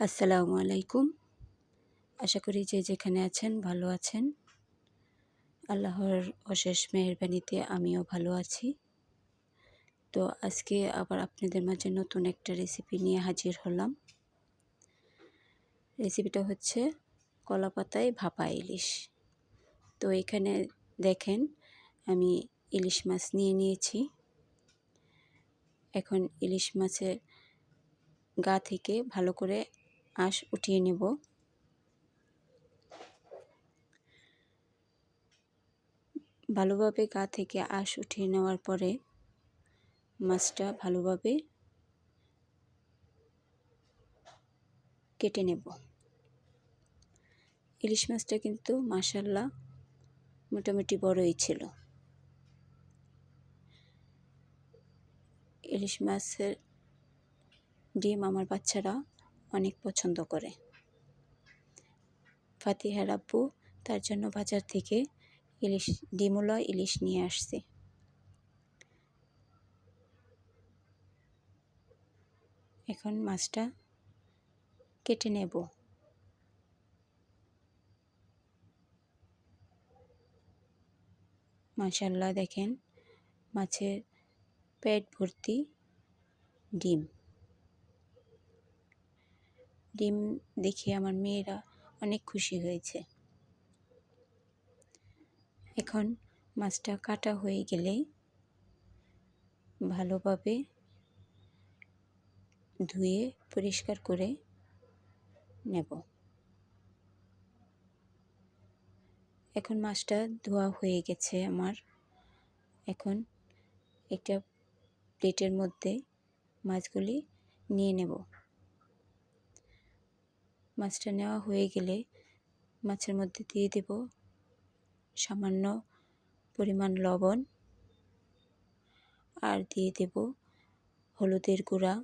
আসসালামু আলাইকুম। আশা করি যে যেখানে আছেন ভালো আছেন। আল্লাহর অশেষ মেহরবানিতে আমিও ভালো আছি। তো আজকে আবার আপনাদের মাঝে নতুন একটা রেসিপি নিয়ে হাজির হলাম। রেসিপিটা হচ্ছে কলা পাতায় ভাপা ইলিশ। তো এখানে দেখেন, আমি ইলিশ মাছ নিয়ে নিয়েছি। এখন ইলিশ মাছের গা থেকে ভালো করে আঁশ উঠিয়ে নেব। ভালোভাবে গা থেকে আঁশ উঠিয়ে নেওয়ার পরে মাছটা ভালোভাবে কেটে নেব। ইলিশ মাছটা কিন্তু মাসাল্লাহ মোটামুটি বড়ই ছিল। ইলিশ মাছের ডিম আমার বাচ্চারা অনেক পছন্দ করে। ফাতিহার আব্বু তার জন্য বাজার থেকে ইলিশ ডিমুলা ইলিশ নিয়ে আসছে। এখন মাছটা কেটে নেব। মাশাল্লাহ দেখেন মাছের পেট ভর্তি ডিম। ডিম দেখে আমার মেয়েরা অনেক খুশি হয়েছে। এখন মাছটা কাটা হয়ে গেলে ভালোভাবে ধুয়ে পরিষ্কার করে নেব। এখন মাছটা ধোয়া হয়ে গেছে আমার। এখন একটা প্লেটের মধ্যে মাছগুলি নিয়ে নেব। মাছটা নেওয়া হয়ে গেলে মাছের মধ্যে দিয়ে দেব সামান্য পরিমাণ লবণ আর দিয়ে দেব হলুদের গুঁড়া।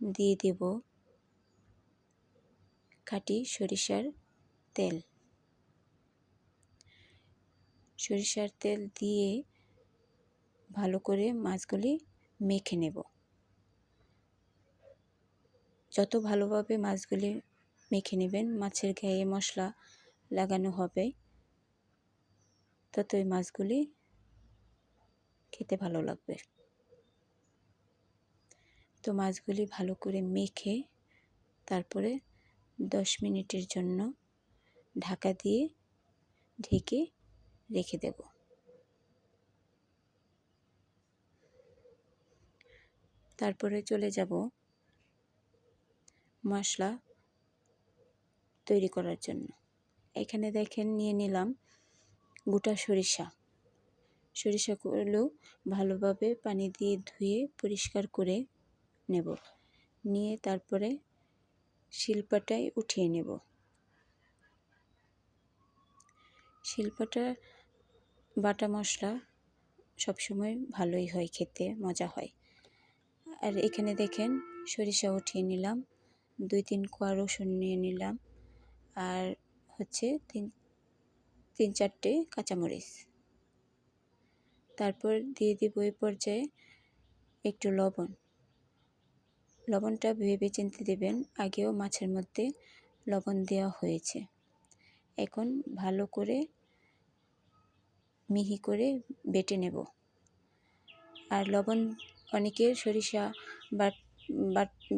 দিয়ে দেব খাঁটি সরিষার তেল। সরিষার তেল দিয়ে ভালো করে মাছগুলি মেখে নেব। যত ভালোভাবে মাছগুলি মেখে নেবেন, মাছের গায়ে মশলা লাগানো হবে, ততই মাছগুলি খেতে ভালো লাগবে। তো মাছগুলি ভালো করে মেখে তারপরে দশ মিনিটের জন্য ঢাকা দিয়ে ঢেকে রেখে দেব। তারপরে চলে যাব মশলা তৈরি করার জন্য। এখানে দেখেন নিয়ে নিলাম গোটা সরিষা। সরিষাগুলো ভালোভাবে পানি দিয়ে ধুয়ে পরিষ্কার করে নেব। নিয়ে তারপরে শিল্পাটায় উঠিয়ে নেব। শিল্পাটা, বাটা মশলা সবসময় ভালোই হয় খেতে, মজা হয়। আর এখানে দেখেন সরিষা উঠিয়ে নিলাম। দুই তিন কোয়া রসুন নিয়ে নিলাম। আর হচ্ছে তিন তিন চারটে কাঁচামরিচ। তারপর দিয়ে দিব এই পর্যায়ে একটু লবণ। লবণটা ভেবে চিনতে দেবেন, আগেও মাছের মধ্যে লবণ দেওয়া হয়েছে। এখন ভালো করে মিহি করে বেটে নেব। আর লবণ অনেকের সরিষা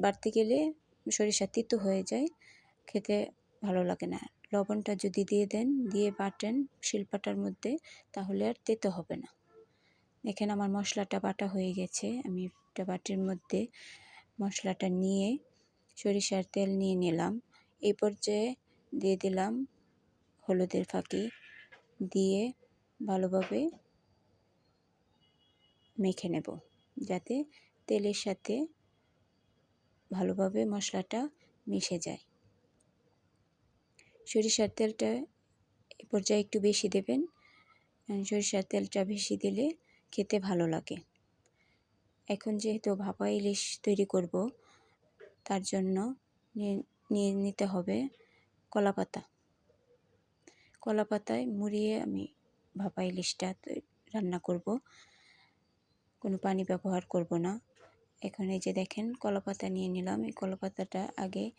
বাটতে গেলে সরিষা তিতো হয়ে যায়, খেতে ভালো লাগে না। লবণটা যদি দিয়ে দেন, দিয়ে বাটেন শিলপাটার মধ্যে, তাহলে আর তেতো হবে না। এখানে আমার মশলাটা বাটা হয়ে গেছে। আমি একটা বাটির মধ্যে মশলাটা নিয়ে সরিষার তেল নিয়ে নিলাম। এই পর্যায়ে দিয়ে দিলাম হলুদের ফাঁকি। দিয়ে ভালোভাবে মেখে নেব, যাতে তেলের সাথে ভালোভাবে মশলাটা মিশে যায়। সরিষার তেলটা এ পর্যায়ে একটু বেশি দেবেন। সরিষার তেলটা বেশি দিলে খেতে ভালো লাগে। এখন যেহেতু ভাপা ইলিশ তৈরি করব, তার জন্য নিয়ে নিতে হবে কলা পাতা কলা পাতায় মুড়িয়ে আমি ভাপা ইলিশটা রান্না করব। কোনো পানি ব্যবহার করব না। এখন যে দেখেন, কলাপাতা নিয়ে নিলাম। এই কলাপাতাটা আগে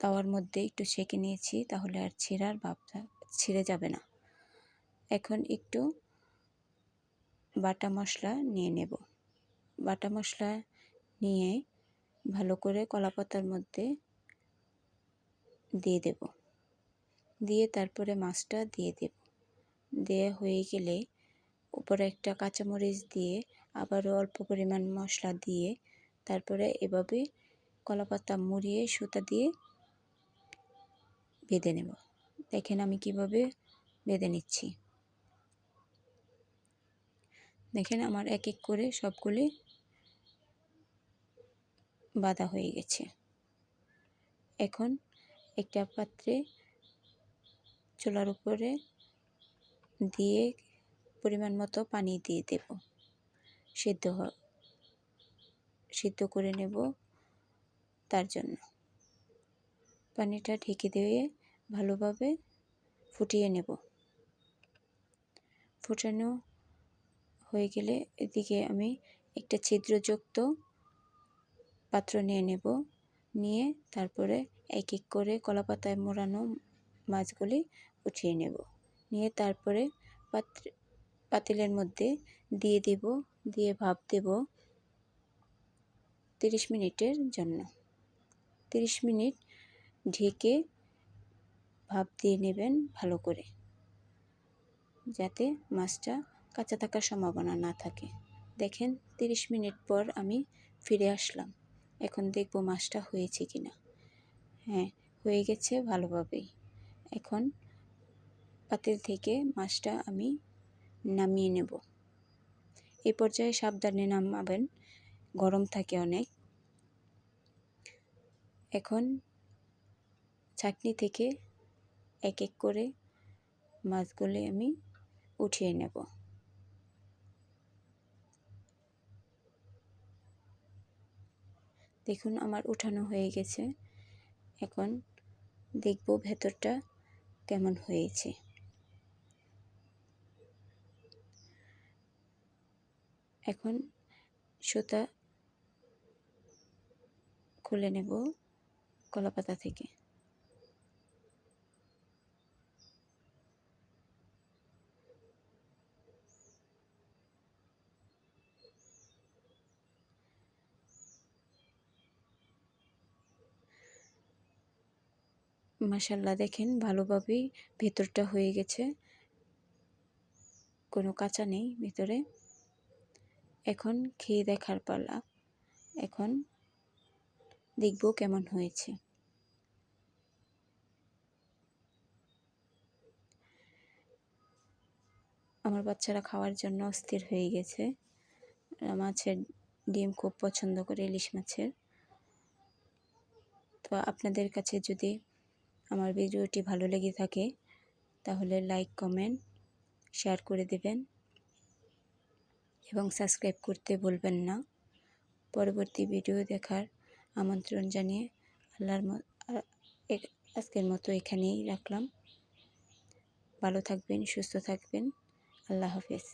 তাওয়ার মধ্যে একটু সেঁকে নিয়েছি, তাহলে আর ছিঁড়ার ভাবটা ছিঁড়ে যাবে না। এখন একটু বাটা মশলা নিয়ে নেব। বাটা মশলা নিয়ে ভালো করে কলাপাতার মধ্যে দিয়ে দেব। দিয়ে তারপরে মাছটা দিয়ে দেব। দেয়া হয়ে গেলে উপরে একটা কাঁচামরিচ দিয়ে আবারও অল্প পরিমাণ মশলা দিয়ে তারপরে এভাবে কলাপাতা মুড়িয়ে সুতা দিয়ে বেঁধে নেব। দেখেন আমি কীভাবে বেঁধে নিচ্ছি। দেখেন আমার এক এক করে সবগুলি বাঁধা হয়ে গেছে। এখন একটা পাত্রে চুলার উপরে দিয়ে পরিমাণ মতো পানি দিয়ে দেব। সিদ্ধ সিদ্ধ করে নেব তার জন্য। পানিটা ঢেকে দিয়ে ভালোভাবে ফুটিয়ে নেব। ফুটানো হয়ে গেলে এদিকে আমি একটা ছিদ্রযুক্ত পাত্র নিয়ে নেব। নিয়ে তারপরে এক এক করে কলাপাতায় মোড়ানো মাছগুলি উঠিয়ে নেব। নিয়ে তারপরে পাত্র, পাতিলের মধ্যে দিয়ে দেব দিয়ে ভাপ দেব তিরিশ মিনিটের জন্য। তিরিশ মিনিট ঢেকে ভাপ দিয়ে নেবেন ভালো করে, যাতে মাছটা কাঁচা থাকার সম্ভাবনা না থাকে। দেখেন, তিরিশ মিনিট পর আমি ফিরে আসলাম। এখন দেখব মাছটা হয়েছে কি না হ্যাঁ হয়ে গেছে ভালোভাবেই। এখন পাতিল থেকে মাছটা আমি নামিয়ে নেব। এই পর্যায়ে সাবধানে নামাবেন। গরম থাকে অনেক। এখন চাটনি থেকে এক এক করে মাছগুলি আমি উঠিয়ে নেব। দেখুন, আমার উঠানো হয়ে গেছে। এখন দেখব ভেতরটা কেমন হয়েছে। এখন সুতা খুলে নেব কলাপাতা থেকে। মাসাল্লাহ দেখেন ভালোভাবেই ভেতরটা হয়ে গেছে। কোনো কাঁচা নেই ভিতরে। এখন খেয়ে দেখার পালা। এখন দেখব কেমন হয়েছে। আমার বাচ্চারা খাওয়ার জন্য অস্থির হয়ে গেছে। মাছের ডিম খুব পছন্দ করে ইলিশ মাছের। তো আপনাদের কাছে যদি আমার ভিডিওটি ভালো লেগে থাকে, তাহলে লাইক কমেন্ট শেয়ার করে দেবেন। এবং সাবস্ক্রাইব করতে বলবেন না। পরবর্তী ভিডিও দেখার আমন্ত্রণ জানিয়ে আল্লাহর আজকের মতো এখানেই রাখলাম। ভালো থাকবেন, সুস্থ থাকবেন। আল্লাহ হাফেজ।